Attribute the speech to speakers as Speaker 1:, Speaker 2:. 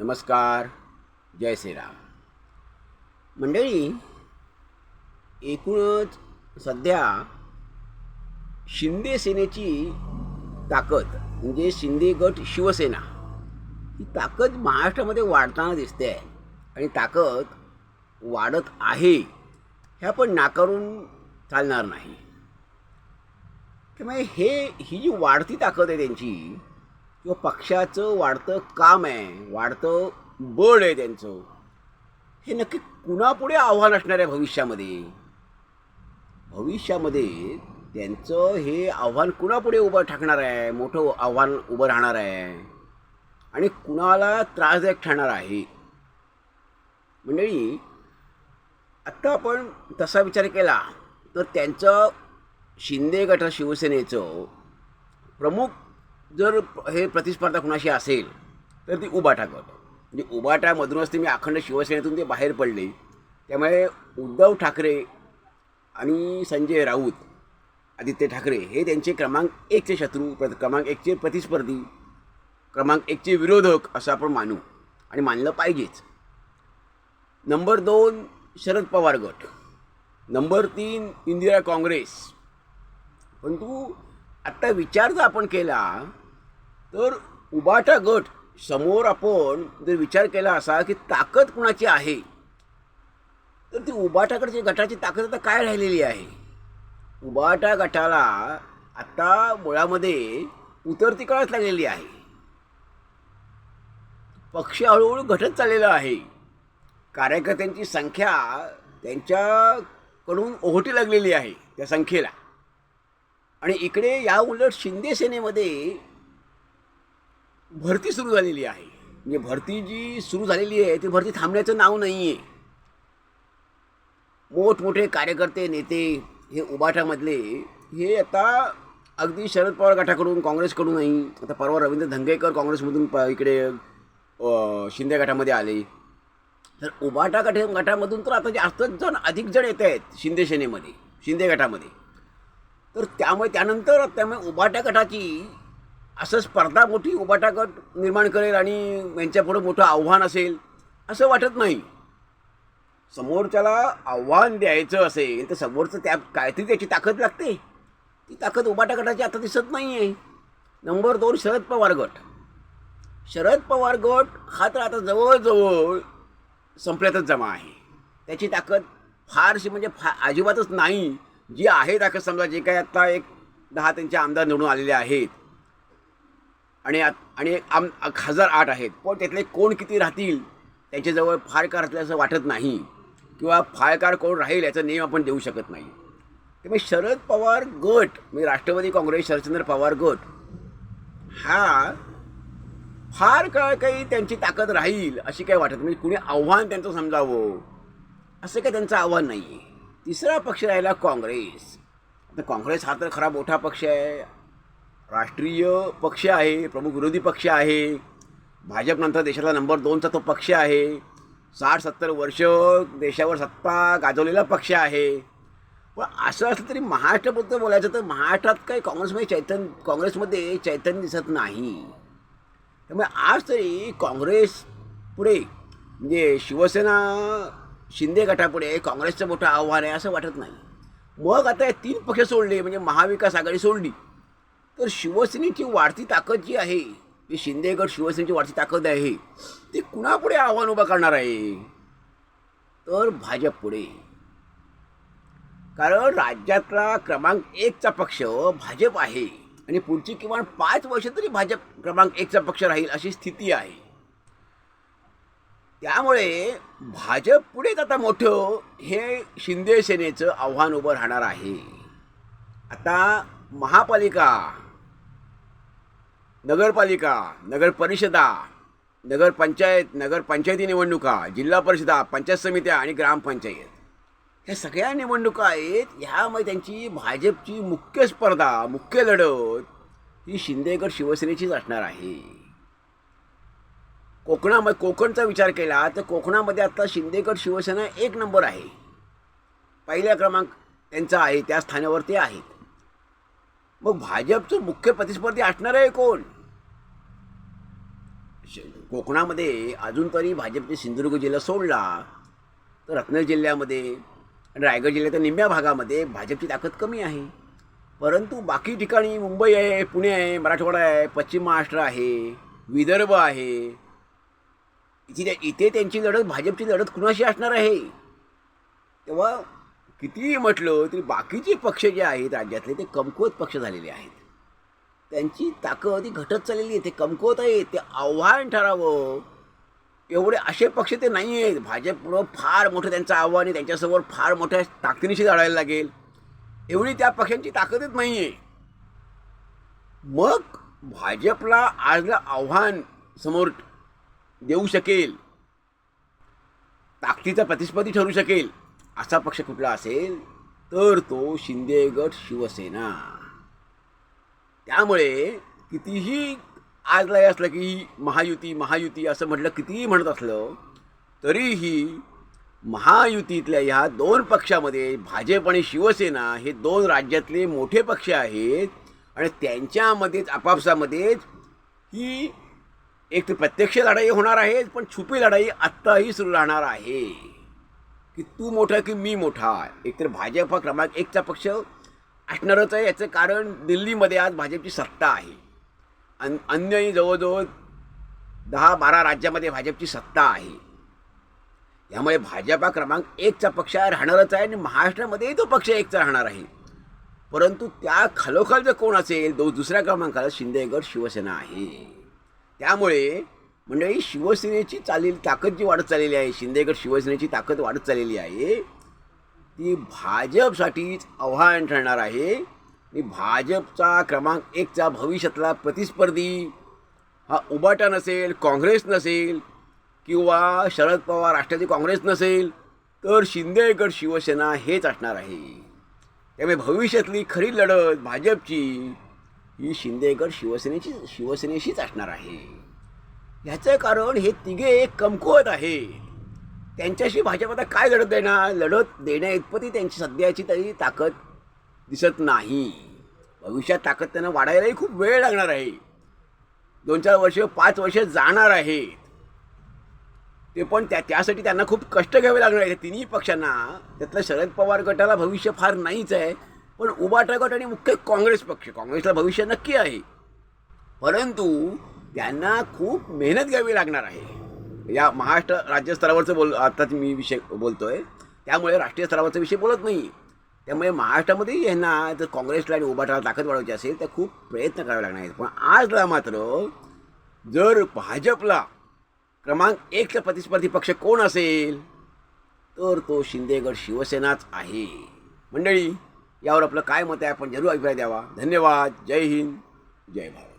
Speaker 1: नमस्कार जय श्रीराम. मंडळी एकूणच सध्या शिंदे सेनेची ताकद म्हणजे शिंदे गट शिवसेना ही ताकद महाराष्ट्रामध्ये वाढताना दिसते आहे. आणि ताकद वाढत आहे ह्या पण नाकारून चालणार नाही. त्यामुळे हे ही जी वाढती ताकद आहे त्यांची किंवा पक्षाचं वाढतं काम आहे वाढतं बळ आहे त्यांचं. हे नक्की कुणापुढे आव्हान असणार आहे भविष्यामध्ये? भविष्यामध्ये त्यांचं हे आव्हान कुणापुढे उभं ठाकणार आहे? मोठं आव्हान उभं राहणार आहे. आणि कुणाला त्रासदायक ठरणार आहे? मंडळी आत्ता आपण तसा विचार केला तर त्यांचं शिंदे गट शिवसेनेचं प्रमुख जर हे प्रतिस्पर्धा कुणाशी असेल तर ती उबाटा गट म्हणजे उबाटामधूनच ते मी अखंड शिवसेनेतून ते बाहेर पडले. त्यामुळे उद्धव ठाकरे आणि संजय राऊत आदित्य ठाकरे हे त्यांचे क्रमांक एकचे शत्रू प्र क्रमांक एकचे प्रतिस्पर्धी क्रमांक एकचे विरोधक असं आपण मानू आणि मानलं पाहिजेच. नंबर दोन शरद पवार गट. नंबर तीन इंदिरा काँग्रेस. परंतु आत्ता विचार जर आपण केला तर उबाटा गट समोर आपण जर विचार केला असा की ताकद कुणाची आहे? तर ती उबाटाकडची गटाची ताकद आता काय राहिलेली आहे? उबाटा गटाला आता मुळामध्ये उतरती कळत लागलेली आहे. पक्ष हळूहळू घटत चाललेला आहे. कार्यकर्त्यांची संख्या त्यांच्याकडून ओहोटी लागलेली आहे त्या संख्येला. आणि इकडे या उलट शिंदे सेनेमध्ये भरती सुरू झालेली आहे. म्हणजे भरती जी सुरू झालेली आहे ती भरती थांबण्याचं नाव नाही आहे मोठमोठे कार्यकर्ते नेते हे उबाटामधले हे आता अगदी शरद पवार गटाकडून काँग्रेसकडूनही आता परवा रवींद्र धंगेकर काँग्रेसमधून प इकडे शिंदे गटामध्ये आले. तर उबाटा गट गटामधून तर आता जास्त जण अधिक जण येत आहेत शिंदे सेनेमध्ये शिंदे गटामध्ये. तर त्यामुळे त्यानंतर त्यामुळे उबाटा गटाची असं स्पर्धा मोठी उबाटा गट निर्माण करेल आणि यांच्यापुढं मोठं आव्हान असेल असं वाटत नाही. समोरच्याला आव्हान द्यायचं असेल तर समोरचं त्या काहीतरी त्याची ताकद लागते. ती ताकद उबाटा गटाची आता दिसत नाही आहे नंबर दोन शरद पवार गट. शरद पवार गट हा तर आता जवळजवळ संपल्यातच जमा आहे. त्याची ताकद फारशी म्हणजे फा अजिबातच नाही. जी आहे ताकद समजा जे काही आत्ता एक दहा त्यांचे आमदार निवडून आलेले आहेत. आणि आत- आणि आम हजार आठ आहेत. पण त्यातले कोण किती राहतील त्याच्याजवळ फाळकार कार असं वाटत नाही. किंवा फाळकार कोण राहील याचा नियम आपण देऊ शकत नाही. त्यामुळे शरद पवार गट म्हणजे राष्ट्रवादी काँग्रेस शरदचंद्र पवार गट हा फार काळ काही त्यांची ताकद राहील अशी काही वाटत नाही. म्हणजे कुणी आव्हान त्यांचं समजावं असं काही त्यांचं आव्हान नाही आहे तिसरा पक्ष राहिला काँग्रेस. आता काँग्रेस हा तर खरा मोठा पक्ष आहे. राष्ट्रीय पक्ष आहे प्रमुख विरोधी पक्ष आहे. भाजपनंतर देशाला नंबर दोनचा तो पक्ष आहे. साठ सत्तर वर्ष देशावर सत्ता गाजवलेला पक्ष आहे. पण असं असलं तरी महाराष्ट्राबद्दल बोलायचं तर महाराष्ट्रात काही काँग्रेसमध्ये चैतन्य काँग्रेसमध्ये चैतन्य दिसत नाही. त्यामुळे आज तरी काँग्रेस पुढे म्हणजे शिवसेना शिंदे गटापुढे काँग्रेसचं मोठं आव्हान आहे असं वाटत नाही. मग आता हे तीन पक्ष सोडले म्हणजे महाविकास आघाडी सोडली. तर शिवसेनेची वाढती ताकद जी आहे ती शिंदे गट शिवसेनेची वाढती ताकद आहे ती कुणापुढे आव्हान उभं करणार आहे? तर भाजप पुढे कारण राज्यातला क्रमांक एकचा पक्ष भाजप आहे. आणि पुढची किमान पाच वर्ष तरी भाजप क्रमांक एकचा पक्ष राहील अशी स्थिती आहे. त्यामुळे भाजप पुढेच आता मोठं हे शिंदे सेनेचं आव्हान उभं राहणार आहे. आता महापालिका नगरपालिका नगर परिषदा नगरपंचायत नगरपंचायती निवडणुका जिल्हा परिषदा पंचायत समित्या आणि ग्रामपंचायत ह्या सगळ्या निवडणुका आहेत. ह्यामध्ये त्यांची भाजपची मुख्य स्पर्धा मुख्य लढत ही शिंदेगड शिवसेनेचीच असणार आहे. कोकणामध्ये कोकणचा विचार केला तर कोकणामध्ये आता शिंदेगड शिवसेना एक नंबर आहे. पहिल्या क्रमांक त्यांचा आहे त्या स्थानावर ते आहेत. मग भाजपचं मुख्य प्रतिस्पर्धी असणार आहे कोण? श- कोकणामध्ये अजून तरी भाजपने सिंधुदुर्ग जिल्हा सोडला तर रत्नागिरी जिल्ह्यामध्ये आणि रायगड जिल्ह्याच्या निम्म्या भागामध्ये भाजपची ताकद कमी आहे. परंतु बाकी ठिकाणी मुंबई आहे पुणे आहे मराठवाडा आहे पश्चिम महाराष्ट्र आहे विदर्भ आहे इथे इथे त्यांची लढत भाजपची लढत कुणाशी असणार आहे? तेव्हा कितीही म्हटलं तरी बाकीचे पक्ष जे आहेत राज्यातले ते कमकुवत पक्ष झालेले आहेत. त्यांची ताकद ही घटत चाललेली आहे ते कमकुवत आहे ते आव्हान ठरावं. एवढे असे पक्ष ते नाही आहेत. भाजपमुळं फार मोठं त्यांचं आव्हान आहे त्यांच्यासमोर फार मोठ्या ताकदीनिशी लढायला लागेल. एवढी त्या पक्षांची ताकदच नाही आहे मग भाजपला आजला आव्हान समोर देऊ शकेल. ताकदीचा प्रतिस्पर्धी ठरू शकेल. असा पक्ष कुठला असेल तर तो शिंदे गट शिवसेना. त्यामुळे कितीही आजलाही असलं की महायुती महायुती असं म्हटलं कितीही म्हणत असलं तरीही महायुतीतल्या ह्या दोन पक्षामध्ये भाजप आणि शिवसेना हे दोन राज्यातले मोठे पक्ष आहेत. आणि त्यांच्यामध्येच आपापसामध्येच ही एक तर प्रत्यक्ष लढाई होणार आहे पण छुपी लढाई आत्ताही सुरू राहणार आहे. की तू मोठा की मी मोठा एकतर भाजप हा क्रमांक एकचा पक्ष असणारच आहे याचं कारण दिल्लीमध्ये आज भाजपची सत्ता आहे. अन अन्यही जवळजवळ दहा बारा राज्यामध्ये भाजपची सत्ता आहे. यामुळे भाजप हा क्रमांक एकचा पक्ष राहणारच आहे आणि महाराष्ट्रामध्येही तो पक्ष एकचा राहणार आहे. परंतु त्या खालोखाल जर कोण असेल तो दुसऱ्या क्रमांकाला शिंदेगड शिवसेना आहे. त्यामुळे मंडळी शिवसेनेची चालेल ताकद जी वाढत चाललेली आहे. शिंदेगड शिवसेनेची ताकद वाढत चाललेली आहे. ती भाजपसाठीच आव्हान ठरणार आहे. आणि भाजपचा क्रमांक एकचा भविष्यातला प्रतिस्पर्धी हा उबाटा नसेल काँग्रेस नसेल किंवा शरद पवार राष्ट्रवादी काँग्रेस नसेल तर शिंदेगड शिवसेना हेच असणार आहे. त्यामुळे भविष्यातली खरी लढत भाजपची ही शिंदेगड शिवसेनेची शिवसेनेशीच असणार आहे. ह्याचं कारण हे तिघे एक कमकुवत आहे. त्यांच्याशी भाजप आता काय लढत देणार? लढत देण्या इतपती त्यांची सध्याची तरी ताकद दिसत नाही. भविष्यात ताकद त्यांना वाढायलाही खूप वेळ लागणार आहे. दोन चार वर्ष पाच वर्ष जाणार आहेत. ते पण त्या त्यासाठी त्यांना खूप कष्ट घ्यावे लागणार आहे तिन्ही पक्षांना. त्यातलं शरद पवार गटाला भविष्य फार नाहीच आहे. पण उबाटा गट आणि मुख्य काँग्रेस पक्ष. काँग्रेसला भविष्य नक्की आहे. परंतु त्यांना खूप मेहनत घ्यावी लागणार आहे. या महाराष्ट्र राज्यस्तरावरचं बोल आत्ताच मी विषय बोलतो आहे त्यामुळे राष्ट्रीय स्तरावरचा विषय बोलत नाही. त्यामुळे महाराष्ट्रामध्ये यांना जर काँग्रेसला आणि उभाटाला ताकद वाढवायची असेल तर खूप प्रयत्न करावे लागणार आहेत. पण आजला मात्र जर भाजपला क्रमांक एकचा प्रतिस्पर्धी पक्ष कोण असेल तर तो शिंदेगड शिवसेनाच आहे. मंडळी यावर आपलं काय मत आहे? आपण जरूर अभिप्राय द्यावा. धन्यवाद. जय हिंद. जय भारत.